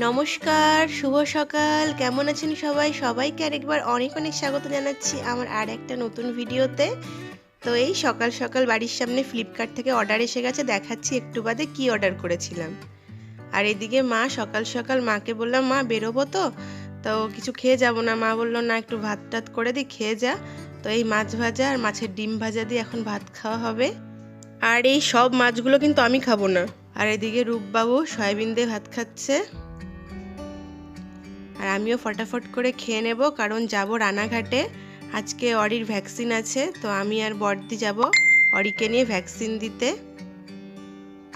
নমস্কার, শুভ সকাল। কেমন আছেন সবাই? সবাইকে আরেকবার অনেক অনেক স্বাগত জানাচ্ছি আমার আর একটা নতুন ভিডিওতে। তো এই সকাল সকাল বাড়ির সামনে ফ্লিপকার্ট থেকে অর্ডার এসে গেছে, দেখাচ্ছি একটু বাদে কি অর্ডার করেছিলাম। আর এদিকে মা সকাল সকাল মাকে বললাম, মা, বেরোবো তো? তো কিছু খেয়ে যাব না। মা বলল, না, একটু ভাত টাত করে দিই খেয়ে যা। তো এই মাছ ভাজা আর মাছের ডিম ভাজা দিয়ে এখন ভাত খাওয়া হবে। আর এই সব মাছগুলো কিন্তু আমি খাব না। আর এদিকে রূপবাবু সয়াবিন দিয়ে ভাত খাচ্ছে। আর আমিও ফটাফট করে খেয়ে নেব, কারণ যাব রানাঘাটে। আজকে অরির ভ্যাকসিন আছে, তো আমি আর বর্দি যাব অরিকে নিয়ে ভ্যাকসিন দিতে।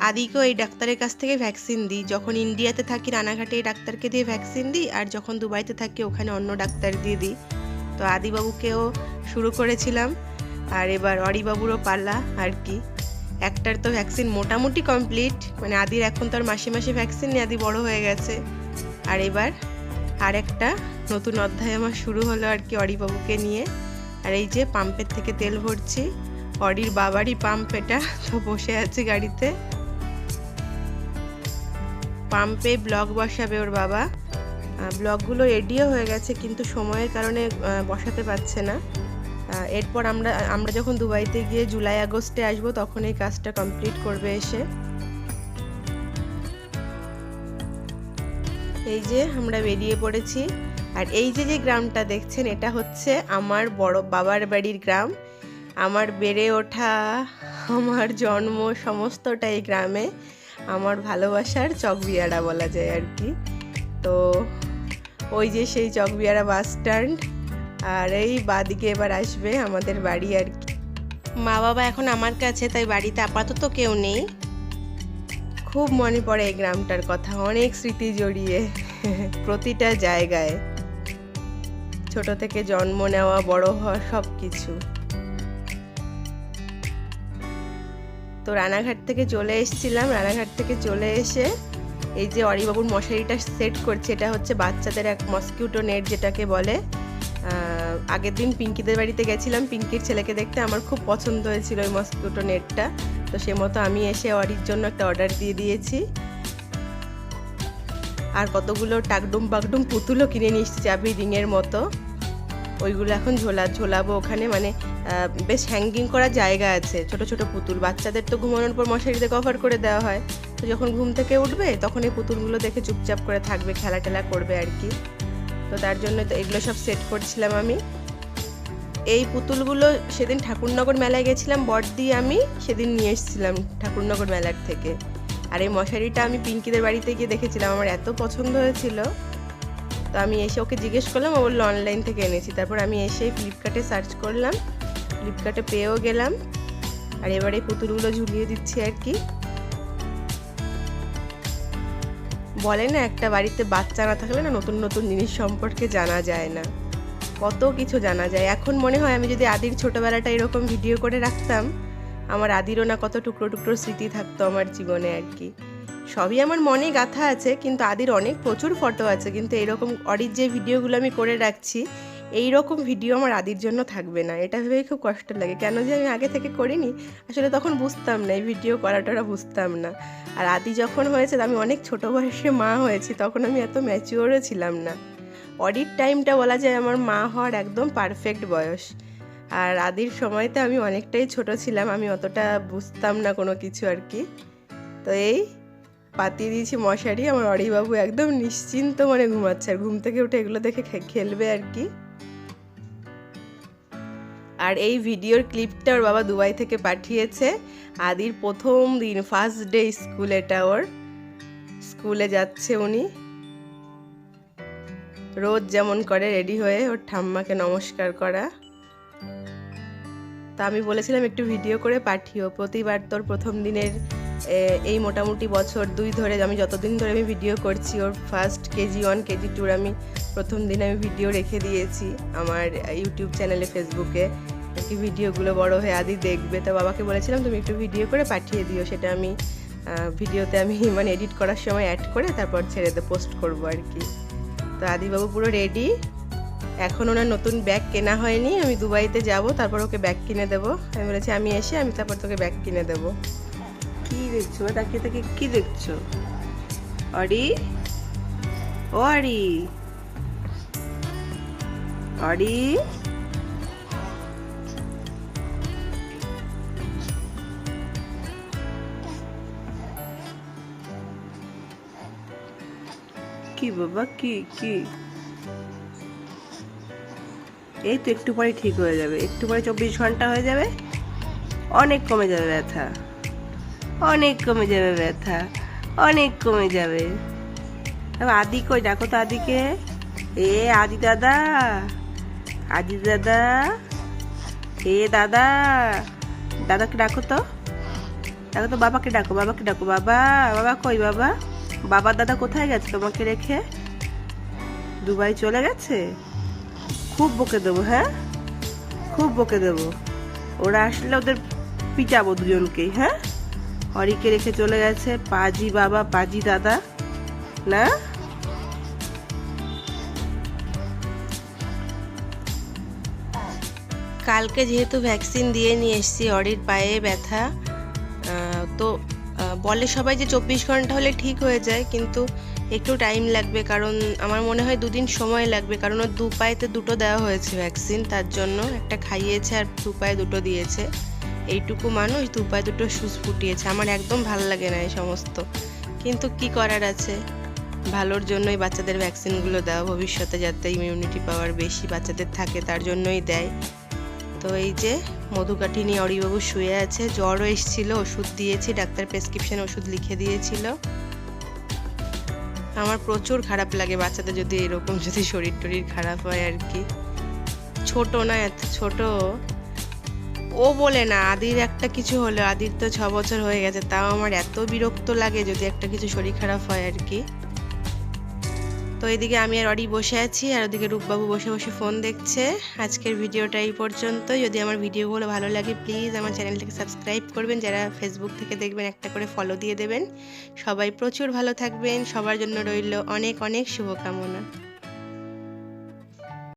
আদিকেও এই ডাক্তারের কাছ থেকে ভ্যাকসিন দিই। যখন ইন্ডিয়াতে থাকি রানাঘাটে, এই ডাক্তারকে দিয়ে ভ্যাকসিন দিই, আর যখন দুবাইতে থাকি, ওখানে অন্য ডাক্তার দিয়ে দিই। তো আদিবাবুকেও শুরু করেছিলাম, আর এবার অরিবাবুরও পাল্লা আর কি। একটার তো ভ্যাকসিন মোটামুটি কমপ্লিট মানে আদির এখন তো আর মাসে মাসে ভ্যাকসিন নেই আদি বড় হয়ে গেছে। আর এবার আর একটা নতুন অধ্যায় আমার শুরু হলো আর কি অরিবাবুকে নিয়ে। আর এই যে পাম্পের থেকে তেল ভরছি, অরির বাবারই পাম্প এটা, তো বসে আছে গাড়িতে। পাম্পে ব্লগ বসাবে ওর বাবা। ব্লগগুলো রেডিও হয়ে গেছে, কিন্তু সময়ের কারণে বসাতে পারছে না। এরপর আমরা আমরা যখন দুবাইতে গিয়ে জুলাই আগস্টে আসব, তখন এই কাজটা কমপ্লিট করবে এসে। এই যে আমরা বেরিয়ে পড়েছি। আর এই যে যে গ্রামটা দেখছেন, এটা হচ্ছে আমার বড় বাবার বাড়ির গ্রাম। আমার বেড়ে ওঠা, আমার জন্ম সমস্তটা এই গ্রামে। আমার ভালোবাসার চকবিয়ারা বলা যায় আর কি। তো ওই যে সেই চকবিয়ারা বাস স্ট্যান্ড, আর এই বাদিকে এবার আসবে আমাদের বাড়ি আর কি। মা বাবা এখন আমার কাছে, তাই বাড়িতে আপাতত কেউ নেই। খুব মনে পড়ে এই গ্রামটার কথা, অনেক স্মৃতি জড়িয়ে প্রতিটা জায়গায়। ছোট থেকে জন্ম নেওয়া, বড় হওয়া সব কিছু তো রানাঘাট থেকে চলে এসেছিলাম, রানাঘাট থেকে চলে এসে এই যে অরিবাবুর মশারিটা সেট করছে, এটা হচ্ছে বাচ্চাদের এক মসকিউটো নেট যেটাকে বলে আগের দিন পিঙ্কিদের বাড়িতে গেছিলাম, পিঙ্কির ছেলেকে দেখতে আমার খুব পছন্দ হয়েছিল ওই মসকিউটো নেটটা তো সে মতো আমি এসে অরির জন্য একটা অর্ডার দিয়ে দিয়েছি। আর কতগুলো টাকডুম বাকডুম পুতুলও কিনে নিয়ে এসেছি চাবি, রিংয়ের মতো। ওইগুলো এখন ঝোলা, ঝোলাবো ওখানে মানে বেশ হ্যাঙ্গিং করার জায়গা আছে। ছোট ছোট পুতুল। বাচ্চাদের তো ঘুমানোর পর মশারিতে কভার করে দেওয়া হয়। তো যখন ঘুম থেকে উঠবে, তখন এই পুতুলগুলো দেখে চুপচাপ করে থাকবে খেলা টেলা করবে আর কি। তো তার জন্য তো এগুলো সব সেট করছিলাম আমি। এই পুতুলগুলো সেদিন ঠাকুরনগর মেলায় গেছিলাম, বট দিয়ে আমি সেদিন নিয়ে এসেছিলাম ঠাকুরনগর মেলার থেকে। আর এই মশারিটা আমি পিঙ্কিদের বাড়িতে গিয়ে দেখেছিলাম, আমার এত পছন্দ হয়েছিল। তো আমি এসে ওকে জিজ্ঞেস করলাম, ও বলল অনলাইন থেকে এনেছি। তারপর আমি এসে ফ্লিপকার্টে সার্চ করলাম ফ্লিপকার্টে পেয়েও গেলাম। আর এবারে পুতুলগুলো ঝুলিয়ে দিচ্ছি আর কি। বলে না, একটা বাড়িতে বাচ্চা না থাকলে না নতুন নতুন জিনিস সম্পর্কে জানা যায় না। কত কিছু জানা যায়। এখন মনে হয় আমি যদি আদির ছোটোবেলাটা এরকম ভিডিও করে রাখতাম, আমার আদিরও না কত টুকরো টুকরো স্মৃতি থাকতো আমার জীবনে আর কি। সবই আমার মনে গাথা আছে, কিন্তু আদির অনেক প্রচুর ফটো আছে, কিন্তু এরকম অডির যে ভিডিওগুলো আমি করে রাখছি এই রকম ভিডিও আমার আদির জন্য থাকবে না। এটা ভেবেই খুব কষ্ট লাগে। কেন যে আমি আগে থেকে করিনি, আসলে তখন বুঝতাম না, এই ভিডিও করাটা বুঝতাম না। আর আদি যখন হয়েছে আমি অনেক ছোট বয়সে মা হয়েছি, তখন আমি এত ম্যাচিওরও ছিলাম না। অডিট টাইমটা বলা যায় আমার মা হওয়ার একদম পারফেক্ট বয়স। আর আদির সময়তে আমি অনেকটাই ছোট ছিলাম, আমি অতটা বুঝতাম না কোনো কিছু আর কি। তো এই পাতিয়ে দিয়েছি মশারি, আমার অরিবাবু একদম নিশ্চিন্ত মানে ঘুমাচ্ছে, আর ঘুম থেকে উঠে এগুলো দেখে খেলবে আর কি। আর এই ভিডিওর ক্লিপটা ওর বাবা দুবাই থেকে পাঠিয়েছে। আদির প্রথম দিন ফার্স্ট ডে স্কুল এটা ওর। স্কুলে যাচ্ছে উনি। রোজ যেমন করে রেডি হয়ে ওর ঠাম্মাকে নমস্কার করা। তা আমি বলেছিলাম একটু ভিডিও করে পাঠিও। প্রতিবার তোর প্রথম দিনের এই মোটামুটি বছর দুই ধরে আমি যতদিন ধরে আমি ভিডিও করছি, ওর ফার্স্ট কেজি ওয়ান কেজি টুর আমি প্রথম দিন আমি ভিডিও রেখে দিয়েছি আমার ইউটিউব চ্যানেলে ফেসবুকে কি ভিডিওগুলো বড় হয়ে আদি দেখবে। তো বাবাকে বলেছিলাম, তুমি একটু ভিডিও করে পাঠিয়ে দিও, সেটা আমি ভিডিওতে আমি মানে এডিট করার সময় অ্যাড করে তারপর ছেড়ে দে পোস্ট করব আর কি। তো আদিবাবু পুরো রেডি এখন ওনার নতুন ব্যাগ কেনা হয়নি, আমি দুবাইতে যাব, তারপর ওকে ব্যাগ কিনে দেবো। আমি বলেছি, আমি এসে আমি তারপর তোকে ব্যাগ কিনে দেবো। কি দেখছ? তাকিয়ে তাকিয়ে কি দেখছ? অরি আরি আরি কি বাবা, কি কি? এই তো একটু পরে ঠিক হয়ে যাবে। একটু পরে চব্বিশ ঘণ্টা হয়ে যাবে। অনেক কমে যাবে ব্যথা। অনেক কমে যাবে ব্যথা। অনেক কমে যাবে। আদি কই ডাকো তো আদিকে এ আদি দাদা আদি দাদা এ দাদা দাদাকে ডাকো তো ডাকো তো বাবাকে ডাকো বাবাকে ডাকো বাবা বাবা কই বাবা বাবা দাদা কোথায় গেছে তোমাকে রেখে দুবাই চলে গেছে খুব বকে দেবো হ্যাঁ খুব বকে দেবো ওরা আসলে ওদের পিটাবো দুজনকেই হ্যাঁ হরিকে রেখে চলে গেছে পাজি বাবা পাজি দাদা না? কালকে যেহেতু ভ্যাকসিন দিয়ে নিয়ে এসেছি, অরির পায়ে ব্যথা তো বলে সবাই যে চব্বিশ ঘণ্টা হলে ঠিক হয়ে যায়, কিন্তু একটু টাইম লাগবে কারণ আমার মনে হয় দুদিন সময় লাগবে, কারণ ওর দু পায়েতে দুটো দেওয়া হয়েছে ভ্যাকসিন, তার জন্য একটা খাইয়েছে আর দু পায়ে দুটো দিয়েছে। এইটুকু মানুষ দু পায়ে দুটো সুচ ফুটিয়েছে, আমার একদম ভালো লাগে না এই সমস্ত। কিন্তু কি করার আছে? ভালোর জন্যই বাচ্চাদের ভ্যাকসিনগুলো দেওয়া, ভবিষ্যতে যাতে ইমিউনিটি পাওয়ার বেশি বাচ্চাদের থাকে তার জন্যই দেয়। তো এই যে মধুকাঠি নিয়ে অরিবাবু শুয়ে আছে, জ্বরও এসেছিল, ওষুধ দিয়েছি, ডাক্তার প্রেসক্রিপশন ওষুধ লিখে দিয়েছিল। আমার প্রচুর খারাপ লাগে বাচ্চাদের যদি এরকম যদি শরীর টরীর খারাপ হয় আর কি। ছোট না, এত ছোট। ও বলে না, আদির একটা কিছু হলো, আদির তো ছ বছর হয়ে গেছে, তাও আমার এত বিরক্ত লাগে যদি একটা কিছু শরীর খারাপ হয় আর কি। তো এদিকে আমি আর অডি বসে আছি, আর ওদিকে রূপবাবু বসে বসে ফোন দেখছে। আজকের ভিডিওটা এই পর্যন্ত যদি আমার ভিডিওগুলো ভালো লাগে প্লিজ আমার চ্যানেলটাকে সাবস্ক্রাইব করবেন। যারা ফেসবুক থেকে দেখবেন, একটা করে ফলো দিয়ে দেবেন। সবাই প্রচুর ভালো থাকবেন। সবার জন্য রইল অনেক অনেক শুভকামনা।